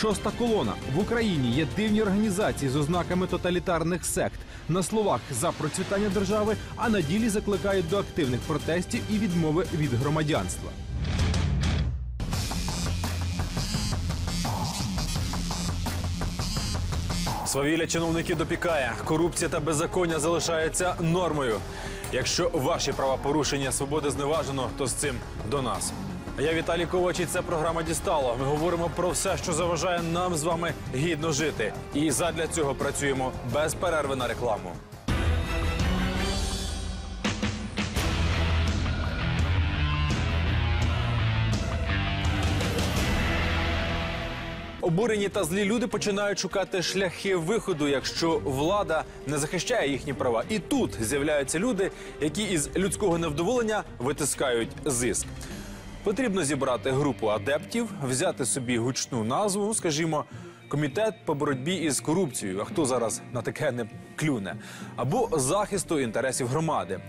Шоста колона в Україні є дивні організації з ознаками тоталітарних сект. На словах за процвітання держави, а на ділі закликають до активних протестів і відмови від громадянства. Свавілля чиновників допікає. Корупція та беззаконня залишаються нормою. Якщо ваші права порушення свободи зневажено, то з цим до нас. Я Віталій Ковач, і це програма Дістало. Ми говоримо про все, що заважає нам з вами гідно жити. І задля цього працюємо без перерви на рекламу. Обурені та злі люди починають шукати шляхи виходу, якщо влада не захищає їхні права. І тут з'являються люди, які із людського невдоволення витискають зиск. Потрібно зібрати групу адептів, взяти собі гучну назву, скажімо, комітет по боротьбі із корупцією. А хто зараз на таке не клюне? Або захисту інтересів громади,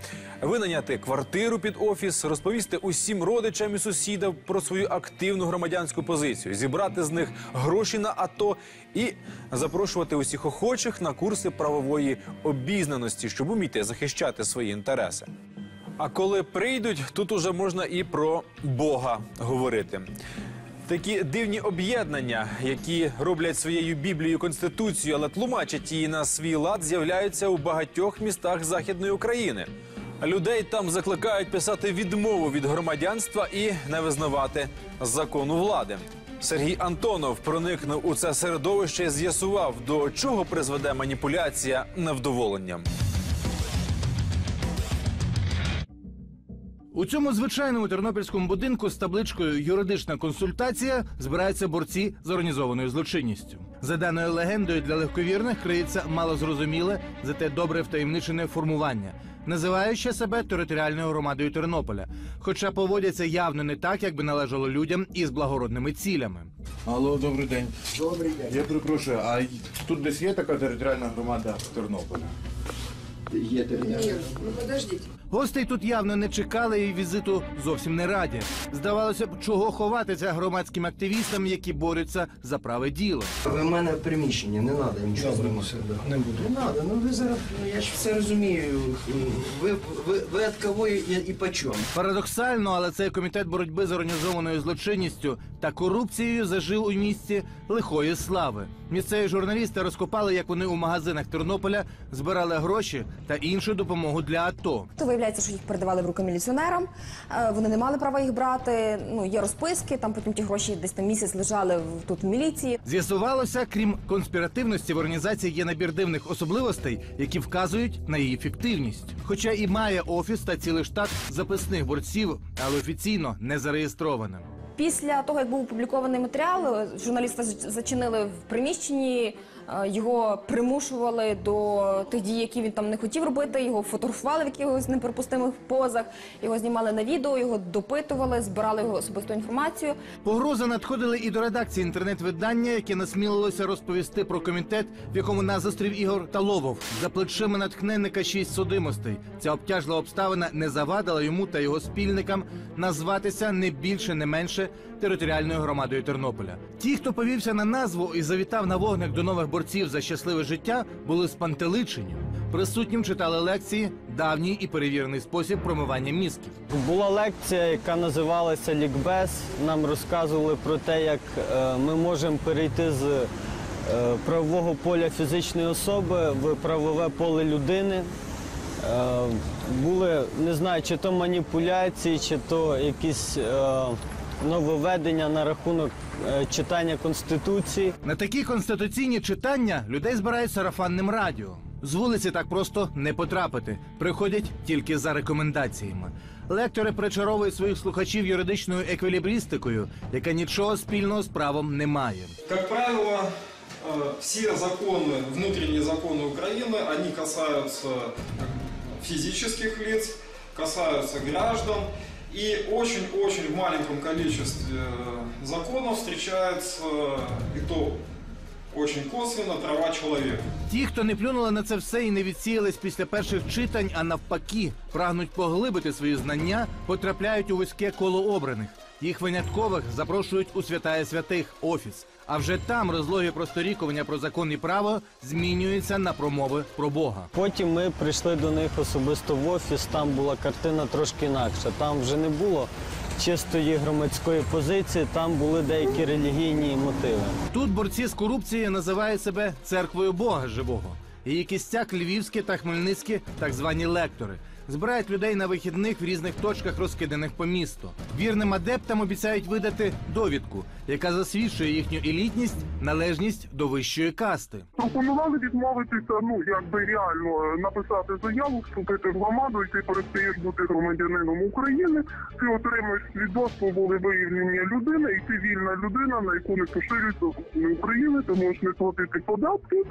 винайняти квартиру під офіс, розповісти усім родичам і сусідам про свою активну громадянську позицію, зібрати з них гроші на АТО і запрошувати усіх охочих на курси правової обізнаності, щоб уміти захищати свої інтереси. А коли прийдуть, тут уже можна і про Бога говорити. Такі дивні об'єднання, які роблять своєю Біблією конституцію, але тлумачать її на свій лад, з'являються у багатьох містах Західної України. Людей там закликають писати відмову від громадянства і не визнавати закону влади. Сергій Антонов проникнув у це середовище і з'ясував, до чого призведе маніпуляція невдоволенням. У цьому звичайному тернопільському будинку з табличкою Юридична консультація збираються борці з організованою злочинністю. За даною легендою для легковірних криється малозрозуміле, зате добре втаємничене формування, називаюче себе територіальною громадою Тернополя, хоча поводяться явно не так, як би належало людям із благородними цілями. Алло, добрий день. Добрий день. Я перепрошую, а тут десь є така територіальна громада Тернополя? Є ну подождите. Гостей тут явно не чекали і візиту зовсім не раді. Здавалося б, чого ховатися громадським активістам, які борються за праве діло. Ви в мене в приміщенні, не треба нічого знімати. Не буду. Не треба, ну ви зараз, ну я ж все розумію. Ви, ви, ви від кого і, і по чому? Парадоксально, але цей комітет боротьби з організованою злочинністю та корупцією зажив у місті лихої слави. Місцеві журналісти розкопали, як вони у магазинах Тернополя збирали гроші та іншу допомогу для АТО. Виявляється, що їх передавали в руки міліціонерам. Е, Вони не мали права їх брати. Ну є розписки. Там потім ті гроші десь там місяць лежали в- тут в міліції. З'ясувалося, крім конспіративності, в організації є набір дивних особливостей, які вказують на її фіктивність. Хоча і має офіс та цілий штат записних борців, але офіційно не зареєстрованим. Після того, як був опублікований матеріал, журналіста зачинили в приміщенні. Е, Його примушували до тих дій, які він там не хотів робити. Його фотографували в якихось неприпустимих позах. Його знімали на відео, його допитували, збирали його особисту інформацію. Погрози надходили і до редакції інтернет-видання, яке насмілилося розповісти про комітет, в якому нас зустрів Ігор Таловов. За плечима натхненника шість судимостей. Ця обтяжлива обставина не завадила йому та його спільникам назватися не більше, не менше територіальною громадою Тернополя. Ті, хто повівся на назву і завітав на вогник до нових борців за щасливе життя, були спантеличені. Присутнім читали лекції, давній і перевірений спосіб промивання мізків. Була лекція, яка називалася Лікбез. Нам розказували про те, як е, ми можемо перейти з е, правового поля фізичної особи в правове поле людини. Е, були, не знаю, чи то маніпуляції, чи то якісь нововведення на рахунок читання Конституції. На такі конституційні читання людей збирають сарафанним радіо. З вулиці так просто не потрапити. Приходять тільки за рекомендаціями. Лектори причаровують своїх слухачів юридичною еквілібристикою, яка нічого спільного з правом не має. Как правило, э, все законы, внутренние законы Украины, они касаются физических лиц, касаются граждан. И очень-очень в маленьком количестве э, законов встречается, и то очень косвенно, права человека. Ті, хто не плюнули на це все і не відсіялись після перших читань, а навпаки, прагнуть поглибити свої знання, потрапляють у вузьке коло обраних. Їх виняткових запрошують у святая святих офіс. А вже там розлогі просторікування про закон і право змінюються на промови про Бога. Потім ми прийшли до них особисто в офіс. Там була картина трошки інакша. Там вже не було чистої громадської позиції, там були деякі релігійні мотиви. Тут борці з корупцією називають себе церквою Бога живого. Її кістяк львівські та хмельницькі так звані лектори. Збирають людей на вихідних в різних точках, розкиданих по місту. Вірним адептам обіцяють видати довідку, яка засвідчує їхню елітність, належність до вищої касти. Пропонували відмовитися, ну якби реально е, написати заяву, вступити в громаду, і ти перестаєш бути громадянином України. Ти отримуєш свідоцтво волевиявлення людини, і ти вільна людина, на яку не поширюються закони України. Ти можеш не платити податки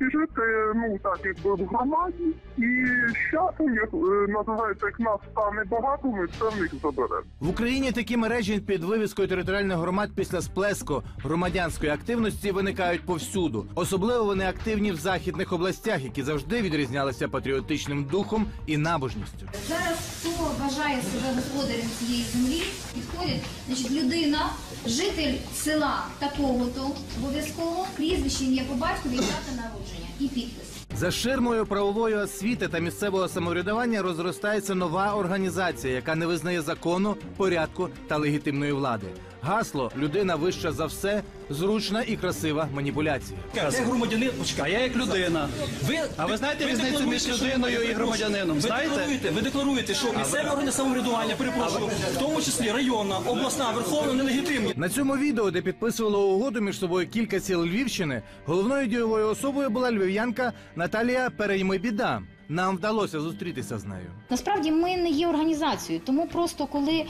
і жити ну так, якби в громаді. І з часом як е, називається, як нас стане багато, ми це в них заберемо. В Україні такі мережі під вивіскою територіальних громад після сплеску громадянської активності виникають повсюду. Особливо вони активні в західних областях, які завжди відрізнялися патріотичним духом і набожністю. Зараз хто вважає себе господарем цієї землі, підходить, значить, людина, житель села такого-то обов'язково, прізвище, ім'я по батькові дата народження і підпис. За ширмою правової освіти та місцевого самоврядування розростається нова організація, яка не визнає закону, порядку та легітимної влади. Гасло людина вища за все, зручна і красива маніпуляція. Я громадянин, почекай, я як людина. Ви, А ви знаєте різницю між людиною і громадянином? Ви Знаєте? декларуєте, ви декларуєте, що місцеві органи самоврядування, перепрошую, в тому числі районна, обласна, верховна, нелегітимні. На цьому відео, де підписувало угоду між собою кілька сіл Львівщини, головною дієвою особою була львів'янка Наталія Переймебіда. Нам вдалося зустрітися з нею. Насправді ми не є організацією, тому просто коли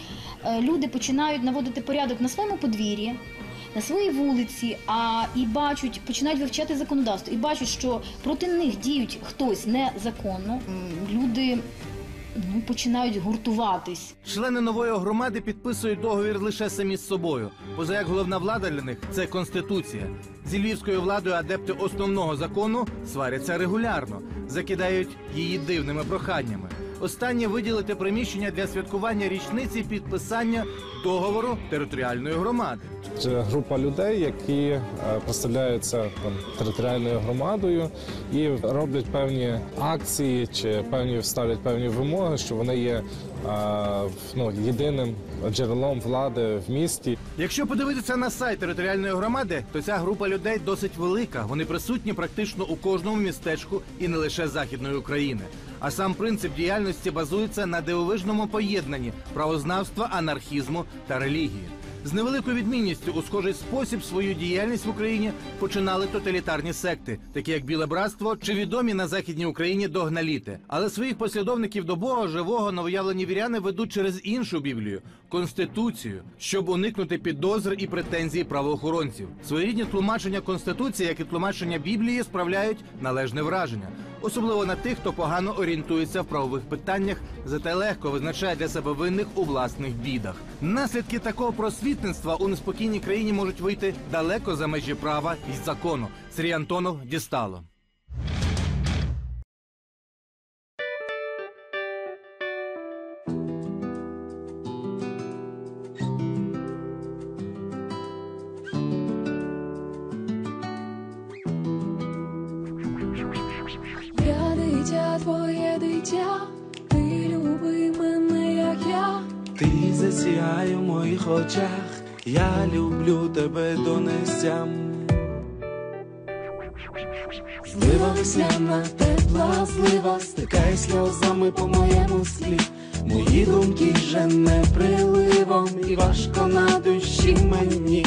е, люди починають наводити порядок на своєму подвір'ї, на своїй вулиці, а і бачать, починають вивчати законодавство, і бачать, що проти них діють хтось незаконно, люди ну, починають гуртуватись. Члени нової громади підписують договір лише самі з собою. Поза як головна влада для них це конституція. Зі львівською владою адепти основного закону сваряться регулярно, закидають її дивними проханнями. Останнє виділити приміщення для святкування річниці підписання договору територіальної громади. Це група людей, які е, представляються там, територіальною громадою і роблять певні акції чи певні ставлять певні вимоги, що вони є ну, єдиним джерелом влади в місті. Якщо подивитися на сайт територіальної громади, то ця група людей досить велика. Вони присутні практично у кожному містечку і не лише західної України. А сам принцип діяльності базується на дивовижному поєднанні правознавства, анархізму та релігії. З невеликою відмінністю у схожий спосіб свою діяльність в Україні починали тоталітарні секти, такі як Біле Братство чи відомі на західній Україні догналіти. Але своїх послідовників до Бога живого новоявлені віряни ведуть через іншу Біблію конституцію, щоб уникнути підозр і претензій правоохоронців. Своєрідні тлумачення конституції, як і тлумачення Біблії, справляють належне враження. Особливо на тих, хто погано орієнтується в правових питаннях, зате легко визначає для себе винних у власних бідах. Наслідки такого просвітництва у неспокійній країні можуть вийти далеко за межі права і закону. Сергій Антонов дістало. Дитя, ти люби мене, як я. Ти засіяє в моїх очах, я люблю тебе до нестям. Злива весняна, тепла злива, стикай сльозами по моєму склі. Мої думки жене приливом, і важко на душі мені.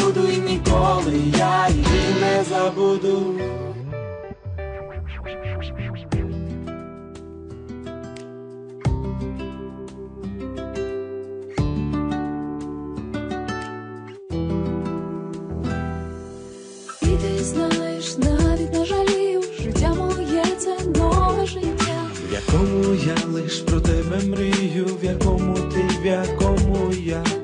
буду і ніколи я її не забуду. І ти знаєш, навіть не жалію, життя моє це нове життя, в якому я лиш про тебе мрію, в якому ти, в якому я.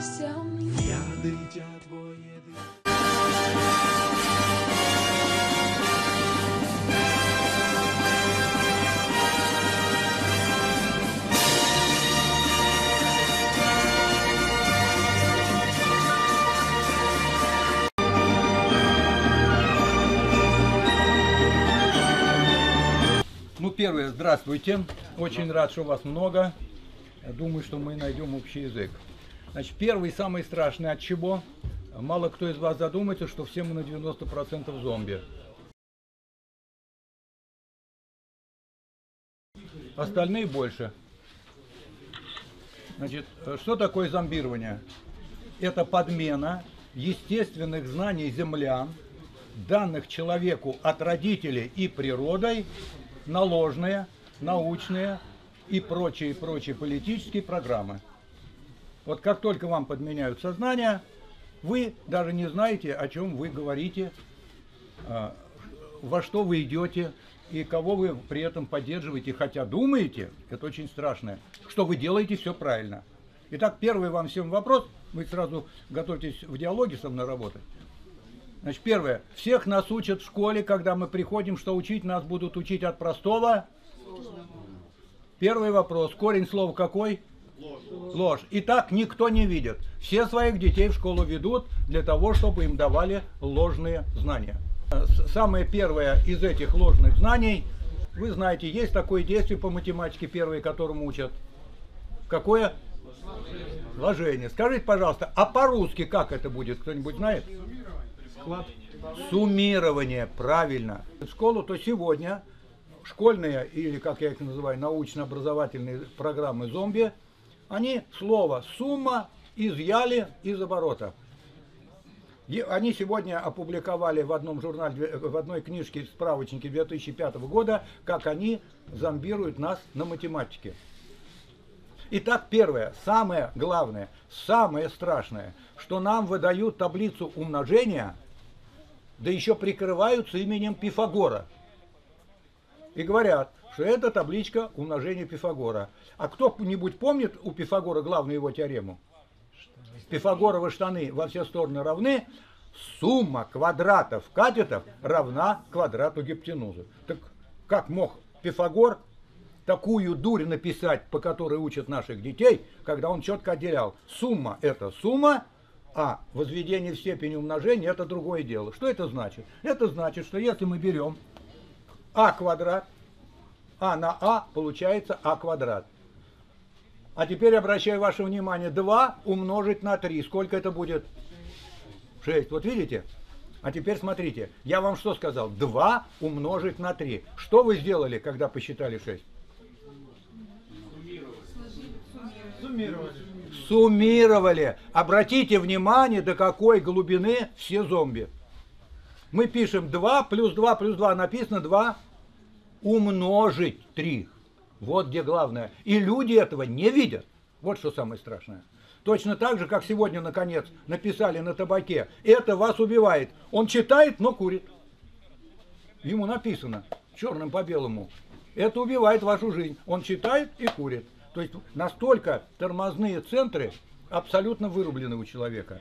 До нестям. Я дитя твоє Ну, первое, здравствуйте. Очень рад, что вас много. Думаю, что мы найдем общий язык. Значит, первый, самый страшный от чего? Мало кто из вас задумается, что все мы на 90% зомби. Остальные больше. Значит, что такое зомбирование? Это подмена естественных знаний землян, данных человеку от родителей и природой, на ложные, научные и прочие, прочие политические программы. Вот как только вам подменяют сознание, вы даже не знаете, о чем вы говорите, а, во что вы идете и кого вы при этом поддерживаете, хотя думаете, это очень страшно, что вы делаете все правильно. Итак, первый вам всем вопрос, вы сразу готовьтесь в диалоге со мной работать. Значит, первое. Всех нас учат в школе, когда мы приходим, что учить нас будут учить от простого. Первый вопрос. Корень слова какой? Ложь. И так никто не видит. Все своих детей в школу ведут для того, чтобы им давали ложные знания. Самое первое из этих ложных знаний, вы знаете, есть такое действие по математике первое, которому учат. Какое? Сложение. Скажите, пожалуйста, а по-русски как это будет? Кто-нибудь знает? Суммирование, правильно. В школу, то сегодня школьные, или как я их называю, научно-образовательные программы зомби, они слово «сумма» изъяли из оборота. Они сегодня опубликовали в одном журнале, в одной книжке, справочнике 2005 года, как они зомбируют нас на математике. Итак, первое, самое главное, самое страшное, что нам выдают таблицу умножения, да еще прикрываются именем Пифагора. И говорят, что это табличка умножения Пифагора. А кто-нибудь помнит у Пифагора главную его теорему? Пифагоровы штаны во все стороны равны, сумма квадратов катетов равна квадрату гипотенузы. Так как мог Пифагор такую дурь написать, по которой учат наших детей, когда он четко отделял. Сумма – это сумма, а возведение в степень умножения – это другое дело. Что это значит? Это значит, что если мы берем а квадрат, а на а получается а квадрат. А теперь обращаю ваше внимание, 2 умножить на 3. Сколько это будет? 6. Вот видите? А теперь смотрите, я вам что сказал? 2 умножить на 3. Что вы сделали, когда посчитали 6? Суммировали. Обратите внимание, до какой глубины все зомби. Мы пишем 2 плюс 2 плюс 2. Написано 2 умножить 3. Вот где главное. И люди этого не видят. Вот что самое страшное. Точно так же, как сегодня, наконец, написали на табаке. Это вас убивает. Он читает, но курит. Ему написано черным по белому. Это убивает вашу жизнь. Он читает и курит. То есть настолько тормозные центры абсолютно вырублены у человека.